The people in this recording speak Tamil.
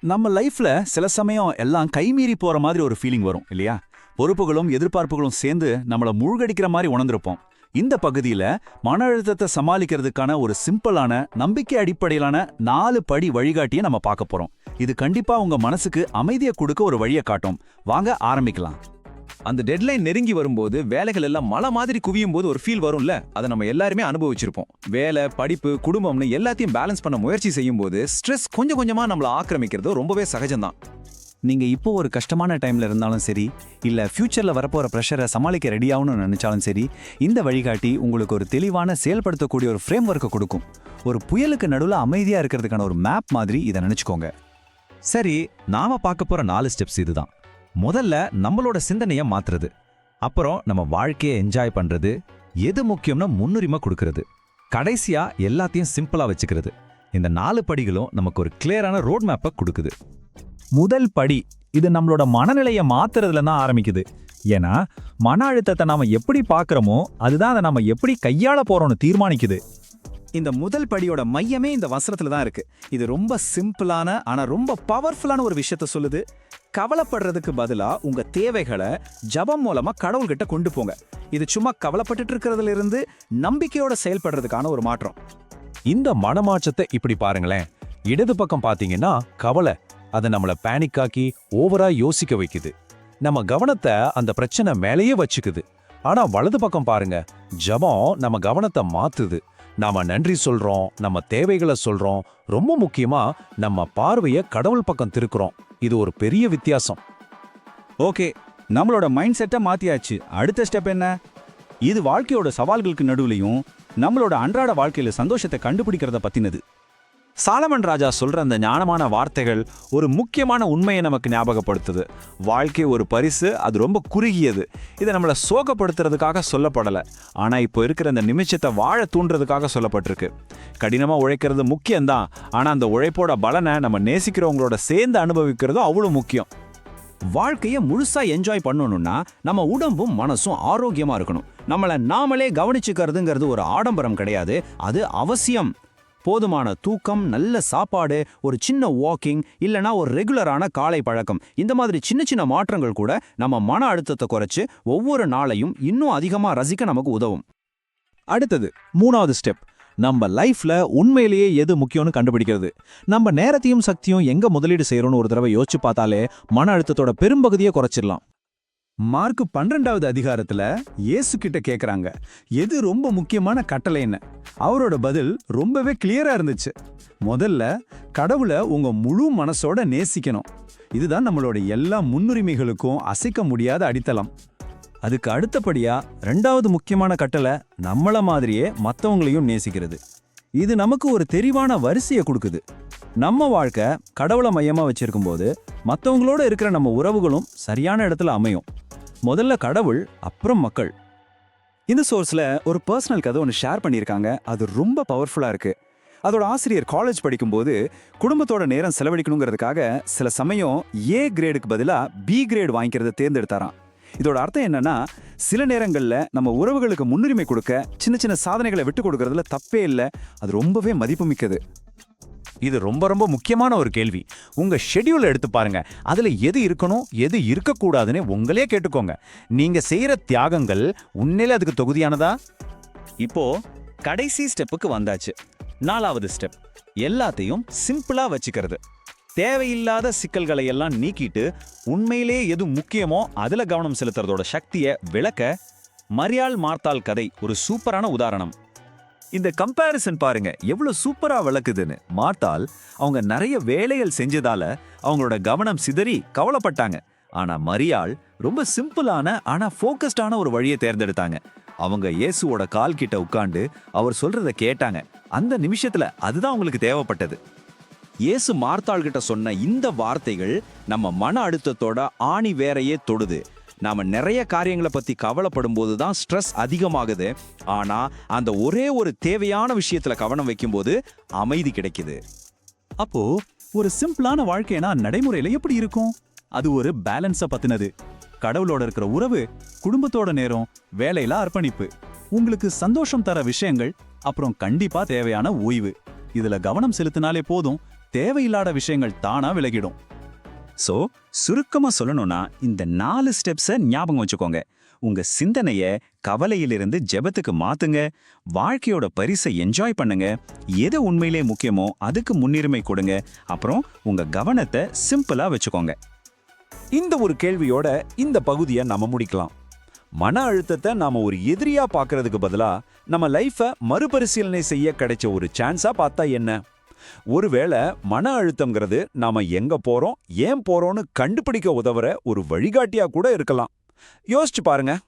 நம்ம லைஃப்ல சில சமயம் எல்லாம் கைமீறி போற மாதிரி ஒரு ஃபீலிங் வரும் இல்லையா? பொறுப்புகளும் எதிர்பார்ப்புகளும் சேர்ந்து நம்மள மூழ்கடிக்கிற மாதிரி உணர்ந்திருப்போம். இந்த பகுதியில மன அழுத்தத்தை சமாளிக்கிறதுக்கான ஒரு சிம்பிளான நம்பிக்கை அடிப்படையிலான நாலு படி வழிகாட்டியை நம்ம பார்க்க போறோம். இது கண்டிப்பா உங்க மனசுக்கு அமைதியை கொடுக்க ஒரு வழியை காட்டும். வாங்க ஆரம்பிக்கலாம். அந்த டெட்லைன் நெருங்கி வரும்போது வேலைகள் எல்லாம் மலை மாதிரி குவியும் போது ஒரு ஃபீல் வரும்ல? அதை நம்ம எல்லாருமே அனுபவிச்சிருப்போம். வேலை படிப்பு குடும்பம்னு எல்லாத்தையும் பேலன்ஸ் பண்ண முயற்சி செய்யும் போது ஸ்ட்ரெஸ் கொஞ்சம் கொஞ்சமாக நம்மளை ஆக்கிரமிக்கிறது ரொம்பவே சகஜம்தான். நீங்க இப்போ ஒரு கஷ்டமான டைம்ல இருந்தாலும் சரி இல்ல ஃபியூச்சர்ல வரப்போற ப்ரெஷரை சமாளிக்க ரெடியாகணும்னு நினச்சாலும் நினைச்சாலும் சரி இந்த வழிகாட்டி உங்களுக்கு ஒரு தெளிவான செயல்படுத்தக்கூடிய ஒரு ஃப்ரேம் ஒர்க்கை கொடுக்கும். ஒரு புயலுக்கு நடுவில் அமைதியா இருக்கிறதுக்கான ஒரு மேப் மாதிரி இதை நினைச்சுக்கோங்க. சரி நாம பார்க்க போற நாலு ஸ்டெப்ஸ் இதுதான். முதல்ல நம்மளோட சிந்தனையை மாத்துறது. அப்புறம் நம்ம வாழ்க்கையை என்ஜாய் பண்றது எது முக்கியம்னா முன்னுரிமை கொடுக்கறது. கடைசியா எல்லாத்தையும் சிம்பிளா வச்சுக்கிறது. இந்த நாலு படிகளும் நமக்கு ஒரு கிளியரான ரோட் மேப்பை கொடுக்குது. முதல் படி இது நம்மளோட மனநிலையை மாத்துறதுல தான் ஆரம்பிக்குது. ஏன்னா மன அழுத்தத்தை நாம் எப்படி பார்க்குறோமோ அதுதான் அதை நம்ம எப்படி கையாள போகிறோம்னு தீர்மானிக்குது. இந்த முதல் படியோட மையமே இந்த வசனத்தில் தான் இருக்குது இது ரொம்ப சிம்பிளான ஆனால் ரொம்ப பவர்ஃபுல்லான ஒரு விஷயத்த சொல்லுது. கவலைப்படுறதுக்கு பதிலா உங்க தேவைகளை ஜபம் மூலமா கடவுள்கிட்ட கொண்டு போங்க. இது சும்மா கவலைப்பட்டுட்டு இருக்கிறதுல இருந்து நம்பிக்கையோட செயல்படுறதுக்கான ஒரு மாற்றம். இந்த மனமாற்றத்தை இப்படி பாருங்களேன். இடது பக்கம் பாத்தீங்கன்னா கவலை. அதை நம்மள பேனிக் ஆக்கி ஓவரா யோசிக்க வைக்குது. நம்ம கவனத்தை அந்த பிரச்சனை மேலேயே வச்சுக்குது. ஆனா வலது பக்கம் பாருங்க. ஜபம் நம்ம கவனத்தை மாத்துது. நாம நன்றி சொல்றோம் நம்ம தேவைகளை சொல்றோம். ரொம்ப முக்கியமா நம்ம பார்வையை கடவுள் பக்கம் திருக்குறோம். இது ஒரு பெரிய வித்தியாசம். ஓகே நம்மளோட மைண்ட் செட்டை மாத்தியாச்சு. அடுத்த ஸ்டெப் என்ன? இது வாழ்க்கையோட சவால்களுக்கு நடுவுலையும் நம்மளோட அன்றாட வாழ்க்கையில சந்தோஷத்தை கண்டுபிடிக்கிறத பத்தினது. சாலமன் ராஜா சொல்ற அந்த ஞானமான வார்த்தைகள் ஒரு முக்கியமான உண்மையை நமக்கு ஞாபகப்படுத்துது. வாழ்க்கை ஒரு பரிசு அது ரொம்ப குறுகியது. இதை நம்மளை சோகப்படுத்துறதுக்காக சொல்லப்படலை. ஆனால் இப்போ இருக்கிற அந்த நிமிஷத்தை வாழ தூண்டுறதுக்காக சொல்லப்பட்டிருக்கு. கடினமாக உழைக்கிறது முக்கியம்தான். ஆனால் அந்த உழைப்போட பலனை நம்ம நேசிக்கிறவங்களோட சேர்ந்து அனுபவிக்கிறதும் அவ்வளோ முக்கியம். வாழ்க்கையை முழுசாக என்ஜாய் பண்ணணும்னா நம்ம உடம்பும் மனசும் ஆரோக்கியமாக இருக்கணும். நம்மளை நாமளே கவனிச்சுக்கிறதுங்கிறது ஒரு ஆடம்பரம் கிடையாது. அது அவசியம். போதுமான தூக்கம் நல்ல சாப்பாடு ஒரு சின்ன வாக்கிங் இல்லைனா ஒரு ரெகுலரான காலை பழக்கம். இந்த மாதிரி சின்ன சின்ன மாற்றங்கள் கூட நம்ம மன அழுத்தத்தை குறைச்சு ஒவ்வொரு நாளையும் இன்னும் அதிகமாக ரசிக்க நமக்கு உதவும். அடுத்தது மூணாவது ஸ்டெப் நம்ம லைஃப்ல உண்மையிலேயே எது முக்கியம்னு கண்டுபிடிக்கிறது. நம்ம நேரத்தையும் சக்தியும் எங்க முதலீடு செய்யறோம்னு ஒரு தடவை யோசிச்சு பார்த்தாலே மன அழுத்தத்தோட பெரும்பகுதியை குறைச்சிடலாம். மார்க் பன்னிரெண்டாவது அதிகாரத்துல இயேசு கிட்ட கேக்குறாங்க. எது ரொம்ப முக்கியமான கட்டளைன்னு? அவரோட பதில் ரொம்பவே கிளியரா இருந்துச்சு. முதல்ல கடவுளை உங்க முழு மனசோட நேசிக்கணும். இதுதான் நம்மளோட எல்லா முன்னுரிமைகளுக்கும் அசைக்க முடியாத அடித்தளம். அதுக்கு அடுத்தபடியா ரெண்டாவது முக்கியமான கட்டளை நம்மள மாதிரியே மற்றவங்களையும் நேசிக்கிறது. இது நமக்கு ஒரு தெரிவான வரிசையை கொடுக்குது. நம்ம வாழ்க்கை கடவுளை மையமாக வச்சிருக்கும் போது மற்றவங்களோட இருக்கிற நம்ம உறவுகளும் சரியான இடத்துல அமையும். முதல்ல கடவுள் அப்புறம் மக்கள். இந்த சோர்ஸில் ஒரு பர்சனல் கதை ஒன்று ஷேர் பண்ணியிருக்காங்க. அது ரொம்ப பவர்ஃபுல்லாக இருக்குது அதோட ஆசிரியர் காலேஜ் படிக்கும்போது குடும்பத்தோட நேரம் செலவழிக்கணுங்கிறதுக்காக சில சமயம் ஏ கிரேடுக்கு பதிலாக பி கிரேடு வாங்கிக்கிறத தேர்ந்தெடுத்தாராம். இதோட அர்த்தம் என்னன்னா சில நேரங்களில் நம்ம உறவுகளுக்கு முன்னுரிமை கொடுக்க சின்ன சின்ன சாதனைகளை விட்டு கொடுக்கறதுல தப்பே இல்லை. அது ரொம்பவே மதிப்புமிக்கது. இது ரொம்ப ரொம்ப முக்கியமான ஒரு கேள்வி. உங்கள் ஷெட்யூல் எடுத்து பாருங்க. அதில் எது இருக்கணும் எது இருக்கக்கூடாதுன்னு உங்களே கேட்டுக்கோங்க. நீங்கள் செய்கிற தியாகங்கள் உண்மையிலே அதுக்கு தொகுதியானதா? இப்போ கடைசி ஸ்டெப்புக்கு வந்தாச்சு. நாலாவது ஸ்டெப். எல்லாத்தையும் சிம்பிளாக வச்சுக்கிறது. தேவையில்லாத சிக்கல்களை எல்லாம் நீக்கிட்டு உண்மையிலே எது முக்கியமோ அதில் கவனம் செலுத்துறதோட சக்தியை விளக்க மரியாள் மார்த்தால் கதை ஒரு சூப்பரான உதாரணம். இந்த கம்பேரிசன் பாருங்க எவ்வளவு சூப்பரா விளக்குதுன்னு. மார்த்தால் அவங்க நிறைய வேலைகள் செஞ்சதால அவங்களோட கவனம் சிதறி கவலைப்பட்டாங்க. ஆனா மரியாள் ரொம்ப சிம்பிளான ஆனா ஃபோக்கஸ்டான ஒரு வழியை தேர்ந்தெடுத்தாங்க. அவங்க இயேசுவோட கால் கிட்ட உட்காந்து அவர் சொல்றத கேட்டாங்க. அந்த நிமிஷத்துல அதுதான் அவங்களுக்கு தேவைப்பட்டது. இயேசு மார்த்தாள் கிட்ட சொன்ன இந்த வார்த்தைகள் நம்ம மன அழுத்தத்தோட ஆணி வேறையே தொடுது. நாம நிறைய காரியங்களை பத்தி கவலைப்படும் போது தான் ஸ்ட்ரெஸ் அதிகமாகுது. ஆனா அந்த ஒரே ஒரு தேவையான விஷயத்துல கவனம் வைக்கும்போது அமைதி கிடைக்குது. அப்போ ஒரு சிம்பிளான வாழ்க்கைனா நடைமுறையில எப்படி இருக்கும்? அது ஒரு பேலன்ஸ பத்தினது. கடவுளோட இருக்கிற உறவு குடும்பத்தோட நேரம் வேலையில அர்ப்பணிப்பு. உங்களுக்கு சந்தோஷம் தர விஷயங்கள் அப்புறம் கண்டிப்பா தேவையான ஓய்வு. இதுல கவனம் செலுத்தினாலே போதும் தேவையில்லாத விஷயங்கள் தானா விலகிடும். ஸோ சுருக்கமாக சொல்லணும்னா இந்த நாலு ஸ்டெப்ஸை ஞாபகம் வச்சுக்கோங்க. உங்க சிந்தனைய கவலையிலிருந்து ஜெபத்துக்கு மாத்துங்க. வாழ்க்கையோட பரிசை என்ஜாய் பண்ணுங்க. எது உண்மையிலே முக்கியமோ அதுக்கு முன்னுரிமை கொடுங்க. அப்புறம் உங்க கவனத்தை சிம்பிளா வச்சுக்கோங்க. இந்த ஒரு கேள்வியோட இந்த பகுதியை நம்ம முடிக்கலாம். மன அழுத்தத்தை நாம ஒரு எதிரியா பார்க்கறதுக்கு பதிலாக நம்ம லைஃப்பை மறுபரிசீலனை செய்ய கிடைச்ச ஒரு சான்ஸா பார்த்தா என்ன? ஒருவேளை மன அழுத்தம்ங்கிறது நாம எங்க போறோம் ஏன் போறோம்னு கண்டுபிடிக்க உதவுற ஒரு வழிகாட்டியா கூட இருக்கலாம். யோசிச்சு பாருங்க.